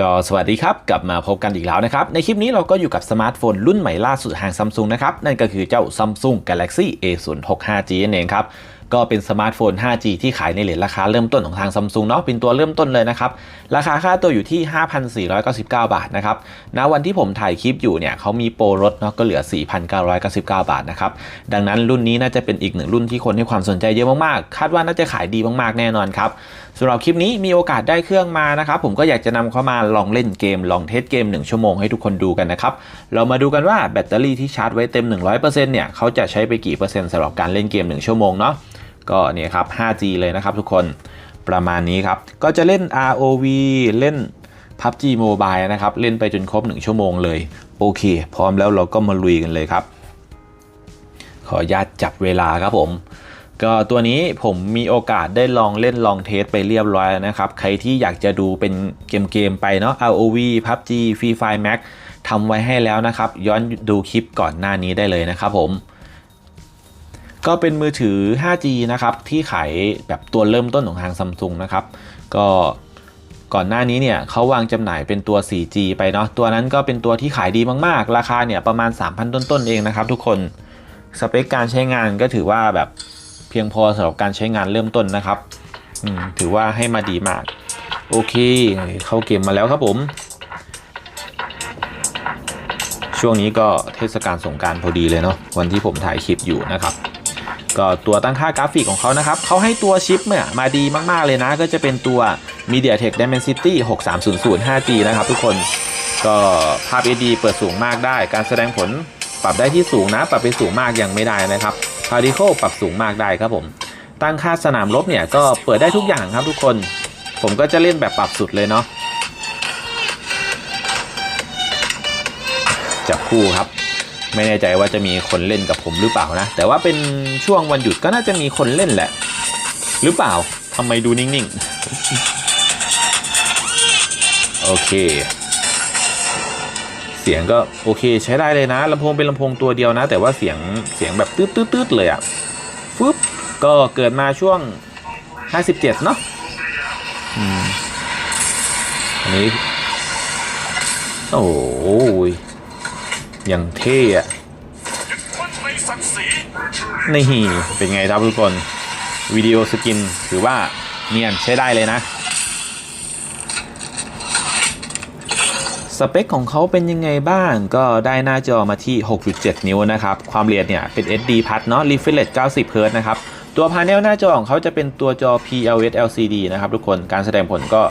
ก็สวัสดีครับ กลับมาพบกันอีกแล้วนะครับ ในคลิปนี้เราก็อยู่กับสมาร์ทโฟนรุ่นใหม่ล่าสุดทางซัมซุงนะครับ นั่นก็คือเจ้า Samsung Galaxy A06 5G นั่นเองครับ ก็เป็นสมาร์ทโฟน 5G ที่ขายในเลทราคาเริ่มต้นของทางซัมซุงเนาะเป็นตัวเริ่มต้นเลยนะครับ ราคาค่าตัวอยู่ที่ 5,499 บาทนะครับณวันที่ผมถ่ายคลิปอยู่เนี่ยเขามีโปรลดเนาะก็เหลือ 4,999 บาทนะครับ ดังนั้นรุ่นนี้น่าจะเป็นอีกหนึ่งรุ่นที่คนให้ความสนใจเยอะมากๆ คาดว่าน่าจะขายดีมากๆแน่นอนครับสำหรับคลิปนี้มีโอกาสได้เครื่องมานะครับผมก็อยากจะนำเข้ามาลองเล่นเกม ลองเทสเกม 1 ชั่วโมงให้ทุกคนดูกันนะครับ เรามาดูกันว่าแบตเตอรี่ที่ชาร์จไว้เต็ม 100%เนี่ยเขาจะใช้ไปกี่เปอร์เซ็นต์สำหรับการเล่นเกม 1 ชั่วโมงเนาะ ก็เนี่ยครับ 5G เลยนะครับทุกคนประมาณนี้ครับ ก็จะเล่น ROV เล่น PUBG Mobile นะครับ เล่นไปจนครบ 1 ชั่วโมงเลย โอเค พร้อมแล้วเราก็มาลุยกันเลยครับ ขออนุญาตจับเวลาครับผม ก็ตัวนี้ผมมีโอกาสได้ลองเล่นลองเทสไปเรียบร้อยแล้วนะครับ ใครที่อยากจะดูเป็นเกมๆไปเนาะ ROV PUBG Free Fire Max ทำไว้ให้แล้วนะครับ ย้อนดูคลิปก่อนหน้านี้ได้เลยนะครับผม ก็เป็นมือถือ 5G นะครับที่ขายแบบตัวเริ่มต้นของทางซัมซุงนะครับ ก็ก่อนหน้านี้เนี่ยเขาวางจำหน่ายเป็นตัว 4G ไปเนาะตัวนั้นก็เป็นตัวที่ขายดีมากๆ ราคาเนี่ยประมาณ 3,000 ต้นๆเองนะครับทุกคนสเปคการใช้งานก็ถือว่าแบบเพียงพอสำหรับการใช้งานเริ่มต้นนะครับถือว่าให้มาดีมาก โอเค เข้าเกมมาแล้วครับผม ช่วงนี้ก็เทศกาลสงการพอดีเลยเนาะวันที่ผมถ่ายคลิปอยู่นะครับ ก็ตัวตั้งค่ากราฟิกของเขานะครับเขาให้ตัวชิปเนี่ยมาดีมากๆเลยนะ ก็จะเป็นตัว MediaTek Dimensity 6300 5G นะครับทุกคนก็ภาพ HD เปิดสูงมากได้ การแสดงผลปรับได้ที่สูงนะ ปรับไปสูงมากยังไม่ได้นะครับ Particle ปรับสูงมากได้ครับผม ตั้งค่าสนามรบเนี่ยก็เปิดได้ทุกอย่างครับทุกคน ผมก็จะเล่นแบบปรับสุดเลยเนาะจับคู่ครับ ไม่แน่ใจว่าจะมีคนเล่นกับผมหรือเปล่านะ แต่ว่าเป็นช่วงวันหยุดก็น่าจะมีคนเล่นแหละ หรือเปล่าทำไมดูนิ่งๆ โอเค เสียงก็โอเคใช้ได้เลยนะลำโพงเป็นลำโพงตัวเดียวนะ แต่ว่าเสียงเสียงแบบตืดๆๆเลยอะ่ะฟึบก็เกิดมาช่วง 57 เนาะอืมอันนี้ โอ้ย อย่างเท่อะนี่เป็นไงครับทุกคน วิดีโอสกินถือว่าเนียนใช้ได้เลยนะ สเปคของเขาเป็นยังไงบ้างก็ได้หน้าจอมาที่ 6.7 นิ้วนะครับ ความละเอียดเนี่ยเป็น SD พัดเนาะ Refresh 90 Hz นะครับ ตัวพาเนลหน้าจอของเขาจะเป็นตัวจอ PLS LCD นะครับทุกคนการแสดงผลก็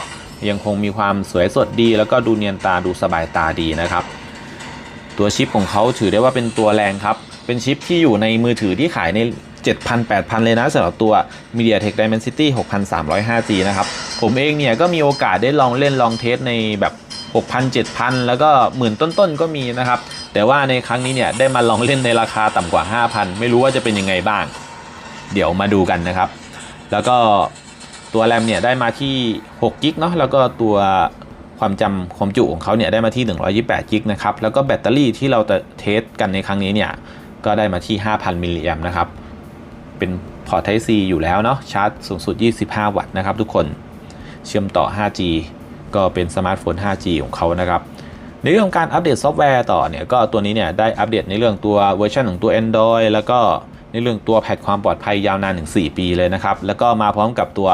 ยังคงมีความสวยสดดี แล้วก็ดูเนียนตาดูสบายตาดีนะครับ ตัวชิปของเขาถือได้ว่าเป็นตัวแรงครับ เป็นชิปที่อยู่ในมือถือที่ขายใน 7,000 8,000 เลยนะสำหรับตัว MediaTek Dimensity 6300 5G นะครับ ผมเองเนี่ยก็มีโอกาสได้ลองเล่นลองเทสในแบบ 6,000 7,000 แล้วก็หมื่นต้นๆ ก็มีนะครับ แต่ว่าในครั้งนี้เนี่ยได้มาลองเล่นในราคาต่ำกว่า 5,000 ไม่รู้ว่าจะเป็นยังไงบ้าง เดี๋ยวมาดูกันนะครับ แล้วก็ตัวแรมเนี่ยได้มาที่6กิกเนาะแล้วก็ตัว ความจำความจุของเขาเนี่ยได้มาที่ 128กิกนะครับ แล้วก็แบตเตอรี่ที่เราจะเทสกันในครั้งนี้เนี่ย ก็ได้มาที่ 5,000 มิลลิแอมนะครับ เป็นพอร์ต Type C อยู่แล้วเนาะ ชาร์จสูงสุด 25 วัตต์นะครับทุกคน เชื่อมต่อ 5G ก็เป็นสมาร์ทโฟน 5G ของเขานะครับ ในเรื่องของการอัปเดตซอฟต์แวร์ต่อเนี่ย ก็ตัวนี้เนี่ยได้อัปเดตในเรื่องตัวเวอร์ชันของตัว Android แล้วก็ในเรื่องตัวแพทความปลอดภัยยาวนานถึง4ปีเลยนะครับ แล้วก็มาพร้อมกับตัว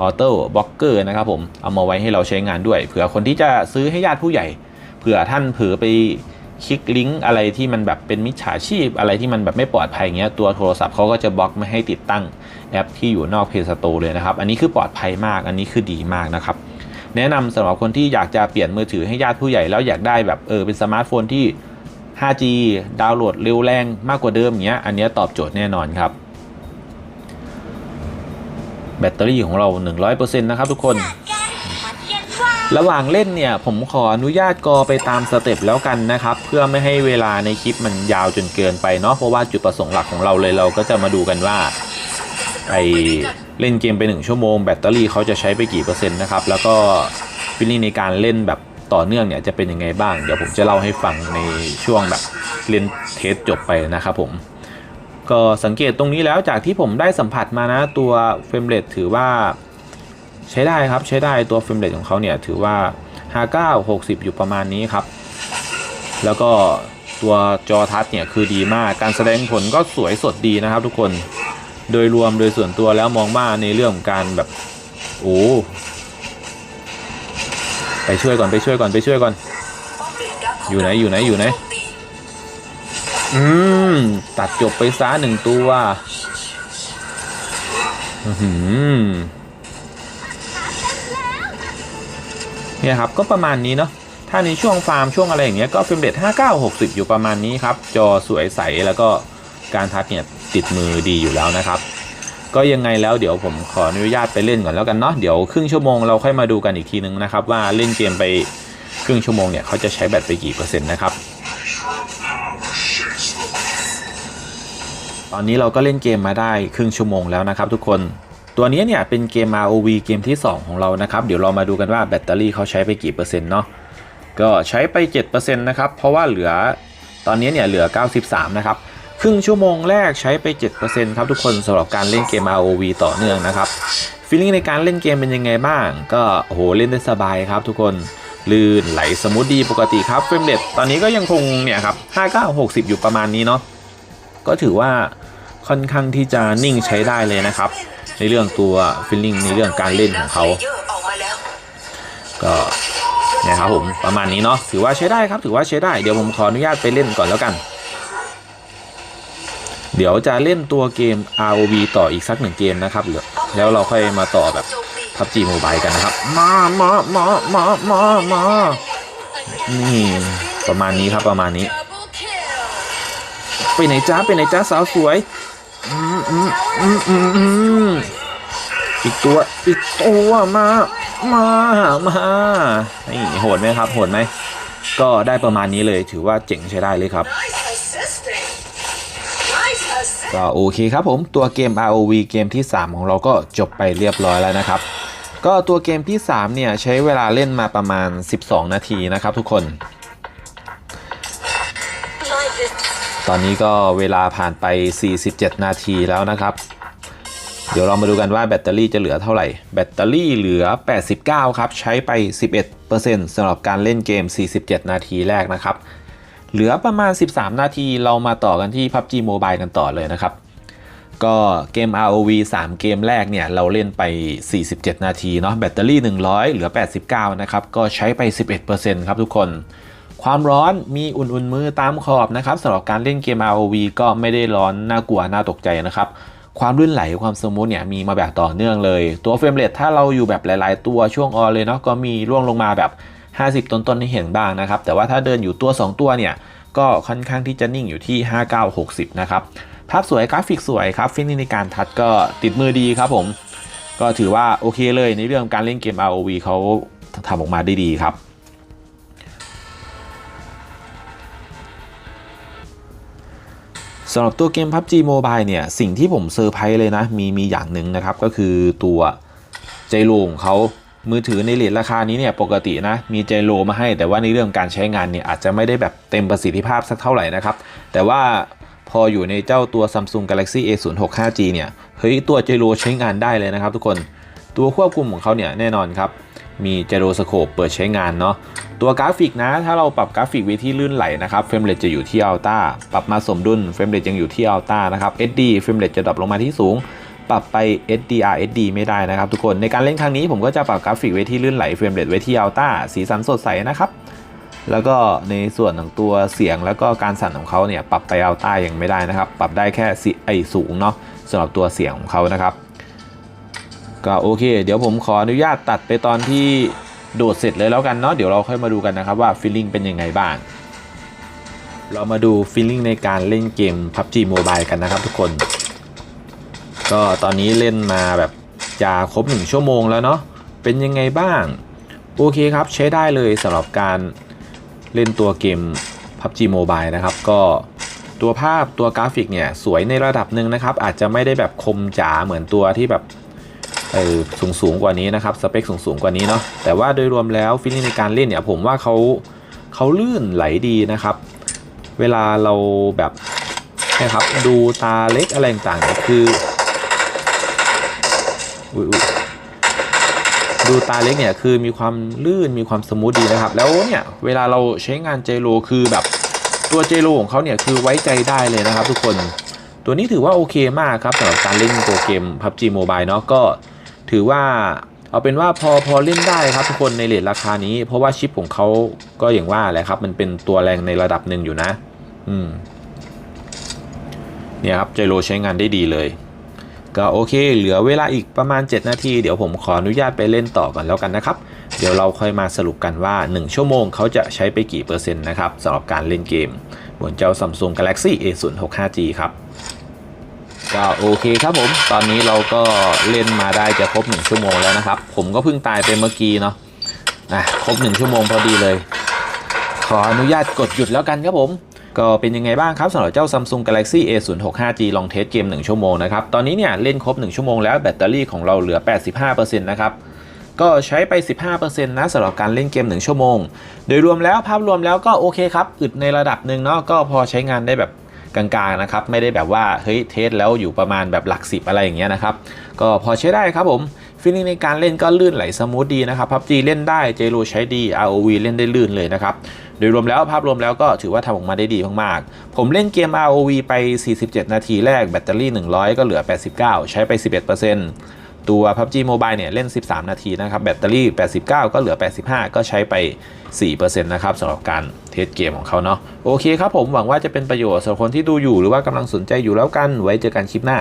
Auto Blocker นะครับผมเอามาไว้ให้เราใช้งานด้วย เผื่อคนที่จะซื้อให้ญาติผู้ใหญ่ เผื่อท่านเผื่อไปคลิกลิงก์อะไรที่มันแบบเป็นมิจฉาชีพอะไรที่มันแบบไม่ปลอดภัยเงี้ยตัวโทรศัพท์เขาก็จะบล็อกไม่ให้ติดตั้งแอปที่อยู่นอก Play Store เลยนะครับ อันนี้คือปลอดภัยมากอันนี้คือดีมากนะครับ แนะนำสำหรับคนที่อยากจะเปลี่ยนมือถือให้ญาติผู้ใหญ่แล้วอยากได้แบบเออเป็นสมาร์ทโฟนที่ 5G ดาวน์โหลดเร็วแรงมากกว่าเดิมเงี้ยอันนี้ตอบโจทย์แน่นอนครับ แบตเตอรี่ของเรา 100%นะครับทุกคน ระหว่างเล่นเนี่ยผมขออนุญาตกอไปตามสเต็ปแล้วกันนะครับ เพื่อไม่ให้เวลาในคลิปมันยาวจนเกินไปเนาะเพราะว่าจุดประสงค์หลักของเราเลยเราก็จะมาดูกันว่าไอเล่นเกมไป 1 ชั่วโมงแบตเตอรี่เขาจะใช้ไปกี่เปอร์เซ็นต์นะครับ แล้วก็ฟิลลิ่ในการเล่นแบบต่อเนื่องเนี่ยจะเป็นยังไงบ้าง เดี๋ยวผมจะเล่าให้ฟังในช่วงแบบเล่นเทสจบไปนะครับผม ก็สังเกตตรงนี้แล้วจากที่ผมได้สัมผัสมานะตัวเฟรมเรทถือว่าใช้ได้ครับใช้ได้ตัวเฟรมเรทของเขาเนี่ยถือว่า 59 60 อยู่ประมาณนี้ครับ แล้วก็ตัวจอทัชเนี่ยคือดีมากการแสดงผลก็สวยสดดีนะครับทุกคนโดยรวมโดยส่วนตัวแล้วมองว่าในเรื่องของการแบบโอ้ไปช่วยก่อนไปช่วยก่อนไปช่วยก่อน อยู่ไหนอยู่ไหนอยู่ไหน อืม ตัดจบไปซะหนึ่งตัว อื้อหือเนี่ยครับก็ประมาณนี้เนาะถ้าในช่วงฟาร์มช่วงอะไรอย่างเงี้ยก็เฟรมเรท59 60 อยู่ประมาณนี้ครับ จอสวยใสแล้วก็การทัชเนี่ยติดมือดีอยู่แล้วนะครับ ก็ยังไงแล้วเดี๋ยวผมขออนุญาตไปเล่นก่อนแล้วกันเนาะเดี๋ยวครึ่งชั่วโมงเราค่อยมาดูกันอีกทีนึงนะครับ ว่าเล่นเกมไปครึ่งชั่วโมงเนี่ยเขาจะใช้แบตไปกี่เปอร์เซ็นต์นะครับ ตอนนี้เราก็เล่นเกมมาได้ครึ่งชั่วโมงแล้วนะครับทุกคน ตัวนี้เนี่ยเป็นเกม ROV เกมที่ 2 ของเรานะครับ เดี๋ยวเรามาดูกันว่าแบตเตอรี่เขาใช้ไปกี่เปอร์เซ็นต์เนาะ ก็ใช้ไป 7%นะครับ เพราะว่าเหลือตอนนี้เนี่ยเหลือ 93 นะครับ ครึ่งชั่วโมงแรกใช้ไป 7%ครับทุกคนสำหรับการเล่นเกม ROV ต่อเนื่องนะครับฟีลลิ่งในการเล่นเกมเป็นยังไงบ้าง ก็โหเล่นได้สบายครับทุกคนลื่นไหลสมูทดีปกติครับเฟรมเรทตอนนี้ก็ยังคงเนี่ยครับ59 60 อยู่ประมาณนี้เนาะก็ถือว่า ค่อนข้างที่จะนิ่งใช้ได้เลยนะครับ ในเรื่องตัวฟีลลิ่งในเรื่องการเล่นของเขาก็เนี่ยครับผมประมาณนี้เนาะถือว่าใช้ได้ครับถือว่าใช้ได้เดี๋ยวผมขออนุญาตไปเล่นก่อนแล้วกัน เดี๋ยวจะเล่นตัวเกม ROV ต่ออีกสักหนึ่งเกมนะครับแล้วเราค่อยมาต่อแบบ PUBG Mobile กันนะครับ มามามามามามานี่ประมาณนี้ครับประมาณนี้ ไปไหนจ้าไปไหนจ้าสาวสวย อีกตัวอีกตัวมา มามานี่โหดไหมครับโหดไหมก็ได้ประมาณนี้เลยถือว่าเจ๋งใช้ได้เลยครับก็โอเคครับผมตัวเกม ROV เกมที่ 3 ของเราก็จบไปเรียบร้อยแล้วนะครับ ก็ตัวเกมที่ 3 เนี่ย ใช้เวลาเล่นมาประมาณ 12 นาทีนะครับทุกคน ตอนนี้ก็เวลาผ่านไป 47 นาทีแล้วนะครับ เดี๋ยวเรามาดูกันว่าแบตเตอรี่จะเหลือเท่าไหร่ แบตเตอรี่เหลือ 89 ครับ ใช้ไป 11%สำหรับการเล่นเกม 47 นาทีแรกนะครับ เหลือประมาณ 13 นาทีเรามาต่อกันที่ PUBG Mobile กันต่อเลยนะครับ ก็เกม ROV 3 เกมแรกเนี่ยเราเล่นไป 47 นาทีเนาะ แบตเตอรี่ 100 เหลือ 89 นะครับ ก็ใช้ไป 11%ครับทุกคน ความร้อนมีอุ่นๆมือตามขอบนะครับสำหรับการเล่นเกม ROV ก็ไม่ได้ร้อนน่ากลัวน่าตกใจนะครับความลื่นไหลความสมูทเนี่ยมีมาแบบต่อเนื่องเลย ตัวเฟรมเรทถ้าเราอยู่แบบหลาย ๆ ตัวช่วงออเลยเนาะก็มีร่วงลงมาแบบ 50 ต้นๆให้เห็นบ้างนะครับ แต่ว่าถ้าเดินอยู่ตัว 2 ตัวเนี่ย ก็ค่อนข้างที่จะนิ่งอยู่ที่ 59 60 นะครับ ภาพสวยกราฟิกสวยครับฟินิในการทัดก็ติดมือดีครับผม ก็ถือว่าโอเคเลยในเรื่องการเล่นเกม ROV เขาทำออกมาได้ดีครับ สำหรับตัวเกม PUBG Mobile เนี่ย สิ่งที่ผมเซอร์ไพรส์เลยนะ มีมีอย่างหนึ่งนะครับ ก็คือตัวใจโลของเขามือถือในเลทราคานี้เนี่ย ปกตินะ มีใจโลมาให้ แต่ว่าในเรื่องการใช้งานเนี่ย อาจจะไม่ได้แบบเต็มประสิทธิภาพสักเท่าไหร่นะครับ แต่ว่าพออยู่ในเจ้าตัว Samsung Galaxy A06 5G เนี่ย เฮ้ย ตัวใจโลใช้งานได้เลยนะครับทุกคน ตัวควบคุมของเขาเนี่ยแน่นอนครับ มีเจโรสโคปเปิดใช้งานเนาะตัวกราฟิกนะ ถ้าเราปรับกราฟิกไว้ที่ลื่นไหลนะครับเฟรมเรทจะอยู่ที่อัลต้าปรับมาสมดุลเฟรมเรทยังอยู่ที่อัลต้านะครับ SD เฟรมเรทจะดรอปลงมาที่สูง ปรับไป SDR SD ไม่ได้นะครับ ทุกคนในการเล่นครั้งนี้ผมก็จะปรับกราฟิกไว้ที่ลื่นไหลเฟรมเรทไว้ที่อัลต้าสีสันสดใสนะครับแล้วก็ในส่วนของตัวเสียงแล้วก็การสั่นของเขาเนี่ยปรับไปอัลต้ายังไม่ได้นะครับ ปรับได้แค่สีไอสูงเนาะสำหรับตัวเสียงของเขานะครับ ก็โอเค เดี๋ยวผมขออนุญาตตัดไปตอนที่โดดเสร็จเลยแล้วกันเนาะเดี๋ยวเราค่อยมาดูกันนะครับว่าฟีลลิ่งเป็นยังไงบ้าง เรามาดูฟีลลิ่งในการเล่นเกม PUBG Mobile กันนะครับทุกคน ก็ตอนนี้เล่นมาแบบจะครบ 1 ชั่วโมงแล้วเนาะเป็นยังไงบ้าง โอเคครับใช้ได้เลยสำหรับการเล่นตัวเกม PUBG Mobile นะครับก็ตัวภาพตัวกราฟิกเนี่ยสวยในระดับหนึ่งนะครับ อาจจะไม่ได้แบบคมจ๋าเหมือนตัวที่แบบ เออสูงสูงกว่านี้นะครับสเปคสูงสูงกว่านี้เนาะแต่ว่าโดยรวมแล้วฟีลลิ่งในการเล่นเนี่ยผมว่าเขาเขาลื่นไหลดีนะครับ เวลาเราแบบนะครับดูตาเล็กอะไรต่างๆคือดูตาเล็กเนี่ยคือมีความลื่นมีความสมูทดีนะครับ แล้วเนี่ยเวลาเราใช้งานเจโรคือแบบตัวเจโรของเขาเนี่ยคือไว้ใจได้เลยนะครับ ทุกคนตัวนี้ถือว่าโอเคมากครับสำหรับการเล่นตัวเกม PUBG Mobile เนาะก็ ถือว่าเอาเป็นว่าพอพอเล่นได้ครับทุกคนในเลทราคานี้ เพราะว่าชิปของเขาก็อย่างว่าแหละครับ มันเป็นตัวแรงในระดับหนึ่งอยู่นะ อืมเนี่ยครับเจโรใช้งานได้ดีเลย ก็โอเค เหลือเวลาอีกประมาณ 7 นาที เดี๋ยวผมขออนุญาตไปเล่นต่อก่อนแล้วกันนะครับ เดี๋ยวเราค่อยมาสรุปกันว่า 1 ชั่วโมงเขาจะใช้ไปกี่เปอร์เซ็นต์นะครับสำหรับการเล่นเกม บนเจ้า Samsung Galaxy A06 5G ครับ ก็โอเคครับผม ตอนนี้เราก็เล่นมาได้จะครบ 1 ชั่วโมงแล้วนะครับ ผมก็เพิ่งตายไปเมื่อกี้เนาะอะครบ 1 ชั่วโมงพอดีเลย ขออนุญาตกดหยุดแล้วกันครับผม ก็เป็นยังไงบ้างครับสำหรับเจ้า Samsung Galaxy A06 5G ลองเทสเกม 1 ชั่วโมงนะครับ ตอนนี้เนี่ยเล่นครบ 1 ชั่วโมงแล้วแบตเตอรี่ของเราเหลือ 85%นะครับก็ใช้ไป 15%นะสำหรับการเล่นเกม 1 ชั่วโมง โดยรวมแล้วภาพรวมแล้วก็โอเคครับ อึดในระดับหนึ่งเนาะก็พอใช้งานได้แบบ กลางๆนะครับ ไม่ได้แบบว่าเฮ้ยเทสแล้วอยู่ประมาณแบบหลักสิบอะไรอย่างเงี้ยนะครับก็พอใช้ได้ครับผมฟีลิ่งในการเล่นก็ลื่นไหลสมูทดีนะครับพับจีเล่นได้เจโรใช้ดี ROV เล่นได้ลื่นเลยนะครับโดยรวมแล้วภาพรวมแล้วก็ถือว่าทำออกมาได้ดีมากๆ ผมเล่นเกม ROV ไป 47 นาทีแรกแบตเตอรี่ 100 ก็เหลือ 89 ใช้ไป 11% ตัว PUBG Mobile เนี่ยเล่น 13 นาทีนะครับ แบตเตอรี่ 89 ก็เหลือ 85 ก็ใช้ไป 4%นะครับสำหรับการเทสเกมของเขาเนาะโอเคครับผมหวังว่าจะเป็นประโยชน์สำหรับคนที่ดูอยู่หรือว่ากำลังสนใจอยู่แล้วกัน ไว้เจอกันคลิปหน้า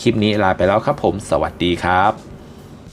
คลิปนี้ลาไปแล้วครับผม สวัสดีครับ